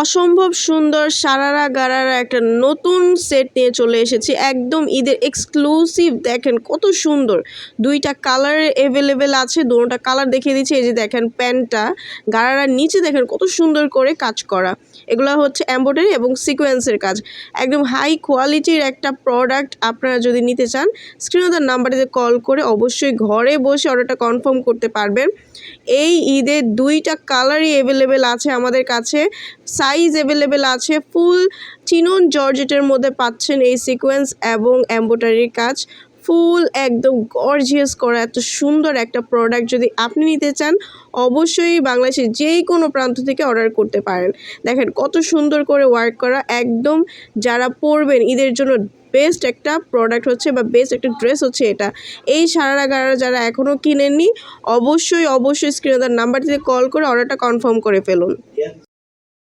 অসম্ভব সুন্দর সারারা গারারা একটা নতুন সেট নিয়ে চলে এসেছি। একদম ঈদের এক্সক্লুসিভ দেখেন কত সুন্দর। দুইটা কালার অ্যাভেলেবেল আছে, দুটোটা কালার দেখিয়ে দিচ্ছি। এই যে দেখেন প্যান্টটা গারারার নিচে দেখেন কত সুন্দর করে কাজ করা। এগুলো হচ্ছে এম্ব্রয়ডারি এবং সিকোয়েন্সের কাজ। একদম হাই কোয়ালিটির একটা প্রোডাক্ট আপনারা যদি নিতে চান স্ক্রিনে তার নাম্বারটিতে কল করে অবশ্যই ঘরে বসে অর্ডারটা কনফার্ম করতে পারবেন। এই ঈদের দুইটা কালারই অ্যাভেলেবেল আছে আমাদের কাছে। সাইজ অ্যাভেলেবেল আছে। ফুল চিনন জর্জেটের মধ্যে পাচ্ছেন এই সিকোয়েন্স এবং এম্ব্রয়ডারির কাজ। ফুল একদম গর্জিয়াস করা, এত সুন্দর একটা প্রোডাক্ট যদি আপনি নিতে চান, অবশ্যই বাংলাদেশের যেই কোনো প্রান্ত থেকে অর্ডার করতে পারেন। দেখেন কত সুন্দর করে ওয়ার্ক করা, একদম যারা পরবেন ঈদের জন্য বেস্ট একটা প্রোডাক্ট হচ্ছে বা বেস্ট একটা ড্রেস হচ্ছে এটা। এই সারারা গারারা যারা এখনও কিনেননি, অবশ্যই অবশ্যই স্ক্রিনে তার নাম্বারটিতে কল করে অর্ডারটা কনফার্ম করে ফেলুন।